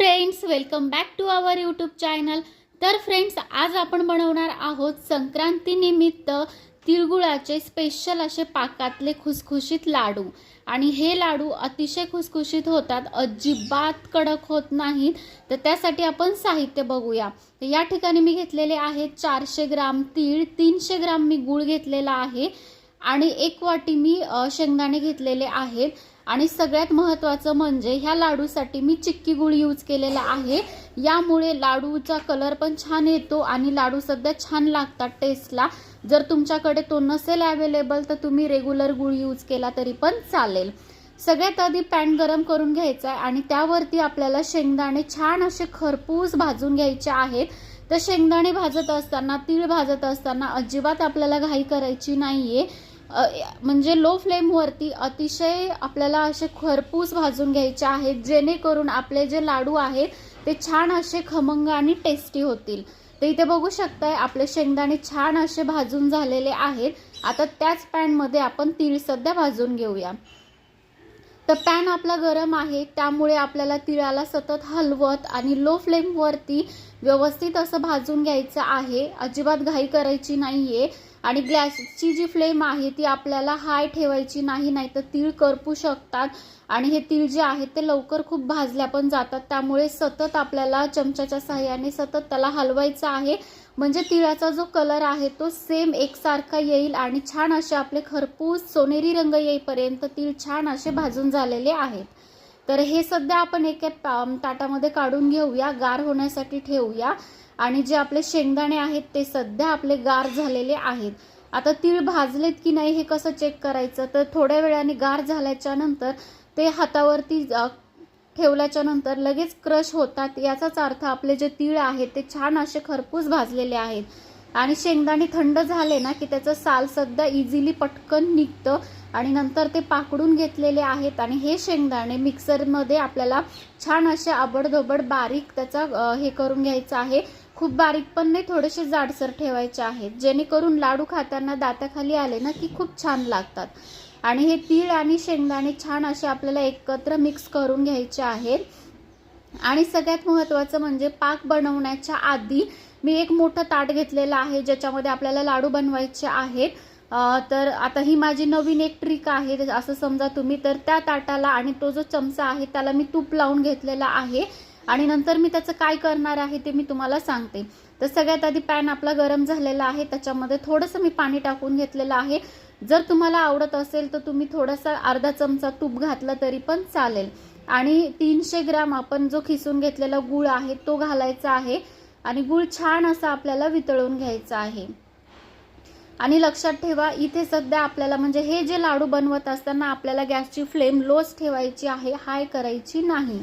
Friends welcome back to our YouTube channel तर friends आज आपण बनवणार आहोत संक्रांतीनिमित्त तिळगुळाचे स्पेशल असे पाकातले खुसखुशीत लाडू. आणि हे लाडू अतिशय खुसखुशीत होतात अजिबात कडक होत नाहीत. तर त्यासाठी आपण साहित्य बघूया. तर या ठिकाणी मी घेतलेले आहेत चारशे ग्राम तीळ तीनशे ग्राम मी गूळ घेतलेला आहे. आणि एक वाटी मी शेंगदाणे घेतलेले आहेत. आणि सगळ्यात महत्त्वाचं म्हणजे ह्या लाडूसाठी मी चिक्की गुळ यूज केलेला आहे. यामुळे लाडूचा कलर पण छान येतो आणि लाडू सध्या छान लागतात टेस्टला जर तुमच्याकडे तो नसेल अवेलेबल तर तुम्ही रेग्युलर गुळ यूज केला तरी पण चालेल. सगळ्यात आधी पॅन गरम करून घ्यायचा आहे आणि त्यावरती आपल्याला शेंगदाणे छान असे खरपूस भाजून घ्यायचे आहेत. तर शेंगदाणे भाजत असताना तीळ भाजत असताना अजिबात आपल्याला घाई करायची नाहीये. म्हणजे लो फ्लेमवरती अतिशय आपल्याला असे खरपूस भाजून घ्यायचे आहेत जेणेकरून आपले जे लाडू आहेत ते छान असे खमंग आणि टेस्टी होतील. तर इथे बघू शकताय आपले शेंगदाणे छान असे भाजून झालेले आहेत. आता त्याच पॅनमध्ये आपण तीळ सध्या भाजून घेऊया. तर पॅन आपला गरम आहे त्यामुळे आपल्याला तिळाला सतत हलवत आणि लो फ्लेमवरती व्यवस्थित असं भाजून घ्यायचं आहे. अजिबात घाई करायची नाहीये. आणि गॅसची जी फ्लेम आहे ती आपल्याला हाय ठेवायची नाही नाही तर तीळ करपू शकतात. आणि हे तीळ जे आहेत ते लवकर खूप भाजल्या पण जातात. त्यामुळे सतत आपल्याला चमच्याच्या साह्याने सतत त्याला हलवायचं आहे. म्हणजे तिळाचा जो कलर आहे तो सेम एकसारखा येईल आणि छान असे आपले खरपूस सोनेरी रंग येईपर्यंत तीळ छान असे भाजून झालेले आहेत. तर हे सध्या आपण एका ताटामध्ये काढून घेऊया गार होण्यासाठी ठेवूया. आणि जे आपले शेंगदाणे आहेत ते सध्या आपले गार झालेले आहेत. आता तीळ भाजलेत की नाही हे कसं चेक करायचं? तर थोड्या वेळाने गार झाल्याच्यानंतर ते हातावरती ठेवल्याच्या नंतर लगेच क्रश होतात. याचाच अर्थ आपले जे तीळ आहेत ते छान असे खरपूस भाजलेले आहेत. आणि शेंगदाणे थंड झाले ना की त्याचं साल सध्या इझिली पटकन निघतं आणि नंतर ते पाकडून घेतलेले आहेत. आणि हे शेंगदाणे मिक्सरमध्ये आपल्याला छान असे आबडधोबड बारीक त्याचा हे करून घ्यायचं आहे. खूप बारीक पण नाही थोडेसे जाडसर ठेवायचे आहेत. जेणेकरून लाडू खाताना दाताखाली आले ना की खूप छान लागतात. आणि हे तीळ आणि शेंगदाणे छान असे आपल्याला एकत्र मिक्स करून घ्यायचे आहेत. आणि सगळ्यात महत्त्वाचं म्हणजे पाक बनवण्याच्या आधी मी एक मोठं ताट घेतलेलं आहे ज्याच्यामध्ये आपल्याला लाडू बनवायचे आहेत. तर आता ही माझी नवीन एक ट्रिक आहे असं समजा तुम्ही तर त्या ताटाला आणि तो जो चमचा आहे त्याला मी तूप लावून घेतलेला आहे. आणि नंतर मी त्याचं काय करणार आहे ते मी तुम्हाला सांगते. तर सगळ्यात आधी पॅन आपला गरम झालेला आहे त्याच्यामध्ये थोडंसं मी पाणी टाकून घेतलेलं आहे. जर तुम्हाला आवडत असेल तर तुम्ही थोडासा अर्धा चमचा तूप घातलं तरी पण चालेल. आणि तीनशे ग्राम आपण जो खिसून घेतलेला गुळ आहे तो घालायचा आहे. आणि गुळ छान असा आपल्याला वितळून घ्यायचा आहे. आणि लक्षात ठेवा इथे सध्या आपल्याला म्हणजे हे जे लाडू बनवत असताना आपल्याला गॅसची फ्लेम लोच ठेवायची आहे हाय करायची नाही.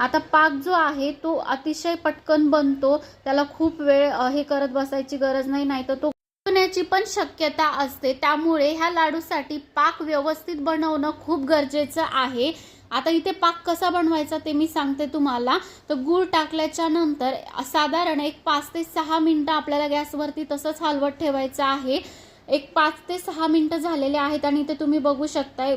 आता पाक जो आहे तो अतिशय पटकन बनतो त्याला खूप वेळ हे करत बसायची गरज नाही नाही तर तो होण्याची पण शक्यता असते. त्यामुळे ह्या लाडूसाठी पाक व्यवस्थित बनवणं खूप गरजेचं आहे. आता इथे पाक कसा बनवायचा ते मी सांगते तुम्हाला. तर गूळ टाकल्याच्या नंतर साधारण एक पाच ते सहा मिनटं आपल्याला गॅसवरती तसंच हलवत ठेवायचं आहे. एक पाच ते सहा मिनटं झालेले आहेत आणि इथे तुम्ही बघू शकताय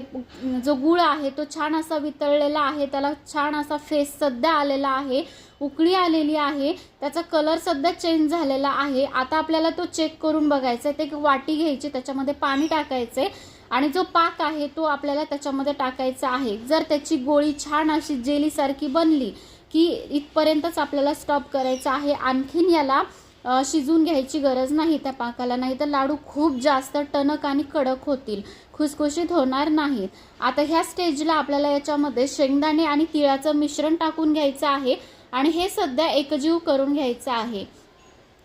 जो गुळ आहे तो छान असा वितळलेला आहे. त्याला छान असा फेस सध्या आलेला आहे उकळी आलेली आहे. त्याचा कलर सध्या चेंज झालेला आहे. आता आपल्याला तो चेक करून बघायचा आहे ते एक वाटी घ्यायची त्याच्यामध्ये पाणी टाकायचे आणि जो पाक आहे तो आपल्याला त्याच्यामध्ये टाकायचा आहे. जर त्याची गोळी छान अशी जेलीसारखी बनली की इथपर्यंतच आपल्याला स्टॉप करायचा आहे आणखीन याला शिजून शिजवून घ्यायची गरज नाही त्या पाकाला. नाही तर लाडू खूप जास्त टणक आणि कडक होतील. खुसखुशीत होणार नाहीत आता ह्या स्टेजला आपल्याला याच्यामध्ये शेंगदाणे आणि तिळाचं मिश्रण टाकून घ्यायचं आहे आणि हे सध्या एकजीव करून घ्यायचं आहे.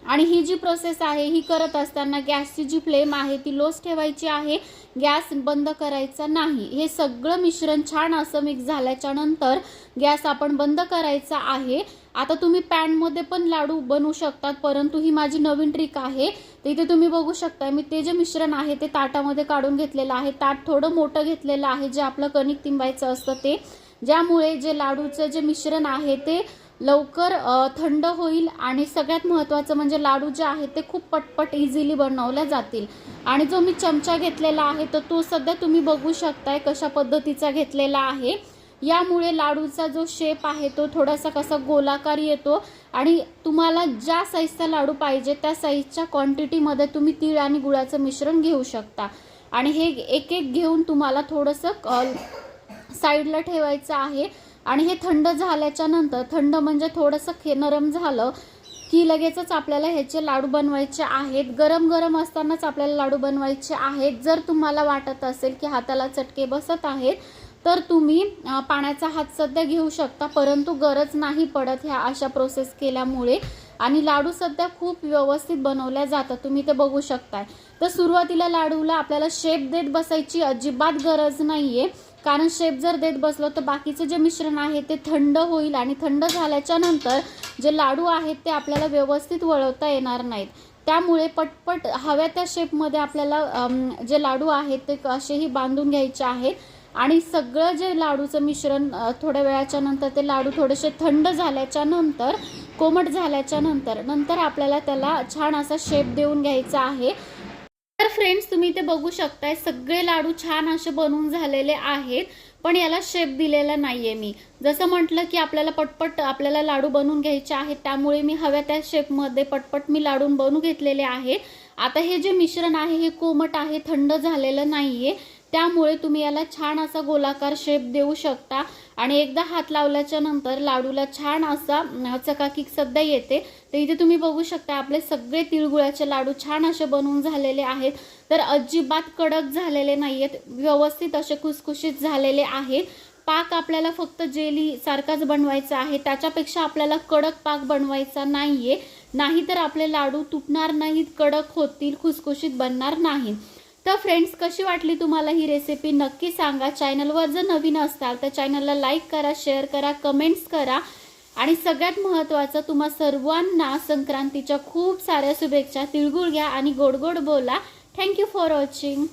आणि ही जी प्रोसेस आहे ही करत असताना गॅसची जी फ्लेम आहे ती लोच ठेवायची आहे. गॅस बंद करायचा नाही. हे सगळं मिश्रण छान असं मिक्स झाल्याच्यानंतर गॅस आपण बंद करायचा आहे. आता तुम्ही पॅनमध्ये पण लाडू बनवू शकतात परंतु ही माझी नवीन ट्रिक आहे. तर इथे तुम्ही बघू शकता मी ते जे मिश्रण आहे ते ताटामध्ये काढून घेतलेलं आहे. ताट थोडं मोठं घेतलेलं आहे जे आपलं कणिक तिंबायचं असतं ते. ज्यामुळे जे लाडूचं जे मिश्रण आहे ते लवकर थंड होईल आणि सगळ्यात महत्त्वाचं म्हणजे लाडू जे आहेत ते खूप पटपट इझिली बनवल्या जातील. आणि जो मी चमचा घेतलेला आहे तर तो सध्या तुम्ही बघू शकताय कशा पद्धतीचा घेतलेला आहे. यामुळे लाडूचा जो शेप आहे तो थोडासा कसा गोलाकार येतो आणि तुम्हाला ज्या साईजचा लाडू पाहिजे त्या साईजच्या क्वांटिटीमध्ये तुम्ही तीळ आणि गुळाचं मिश्रण घेऊ शकता. आणि हे एक एक घेऊन तुम्हाला थोडंसं साईडला ठेवायचं आहे. आणि हे थंड झाल्याच्यानंतर थंड म्हणजे थोडंसं खे नरम झालं की लगेचच आपल्याला ह्याचे लाडू बनवायचे आहेत. गरम गरम असतानाच आपल्याला लाडू बनवायचे आहेत. जर तुम्हाला वाटत असेल की हाताला चटके बसत आहेत तर तुम्ही पाण्याचा हात सध्या घेऊ शकता परंतु गरज नाही पडत ह्या अशा प्रोसेस केल्यामुळे. आणि लाडू सध्या खूप व्यवस्थित बनवल्या जातात. तुम्ही ते बघू शकताय. तर सुरुवातीला लाडूला आपल्याला शेप देत बसायची अजिबात गरज नाही आहे कारण शेप जर देत बसलो तर बाकीचं जे मिश्रण आहे ते थंड होईल आणि थंड झाल्याच्यानंतर जे लाडू आहेत ते आपल्याला व्यवस्थित वळवता येणार नाहीत. त्यामुळे पटपट हव्या त्या शेपमध्ये आपल्याला जे लाडू आहेत ते असेही बांधून घ्यायचे आहेत आणि सगळं जे लाडूचं मिश्रण थोड्या वेळाच्या नंतर ते लाडू थोडेसे थंड झाल्याच्यानंतर कोमट झाल्याच्यानंतर नंतर आपल्याला त्याला छान असा शेप देऊन घ्यायचा आहे. फ्रेंड्स तुम्ही ते बघू शकताय सगळे लाडू छान असे बनवून झालेले आहेत पण याला शेप दिलेला नाहीये मी. जसं म्हटलं की आपल्याला पटपट आपल्याला लाडू बनवून घ्यायचे आहेत त्यामुळे मी हव्या त्या शेपमध्ये पटपट मी लाडू बनवून घेतलेले आहे आता हे जे मिश्रण आहे हे कोमट आहे थंड झालेलं नाहीये. त्यामुळे तुम्ही याला छान असा गोलाकार शेप देऊ शकता. आणि एकदा हात लावल्याच्या नंतर लाडूला छान असा चकाकीक चकाकी सध्या येते. तर इथे तुम्ही बघू शकता आपले सगळे तिळगुळाचे लाडू छान असे बनवून झालेले आहेत. तर अजिबात कडक झालेले नाही आहेत व्यवस्थित असे खुसखुशीत झालेले आहेत. पाक आपल्याला फक्त जेली सारखाच बनवायचा आहे. त्याच्यापेक्षा आपल्याला कडक पाक बनवायचा नाहीये. नाहीतर आपले लाडू तुटणार नाहीत कडक होतील खुसखुशीत बनणार नाहीत तर फ्रेंड्स कशी वाटली तुम्हाला ही रेसिपी नक्की सांगा. चॅनलवर जर नवीन असाल तर चॅनलला लाईक करा शेअर करा कमेंट्स करा. आणि सगळ्यात महत्त्वाचं तुम्हा सर्वांना संक्रांतीच्या खूप साऱ्या शुभेच्छा. तिळगुळ घ्या आणि गोड गोड बोला. Thank you for watching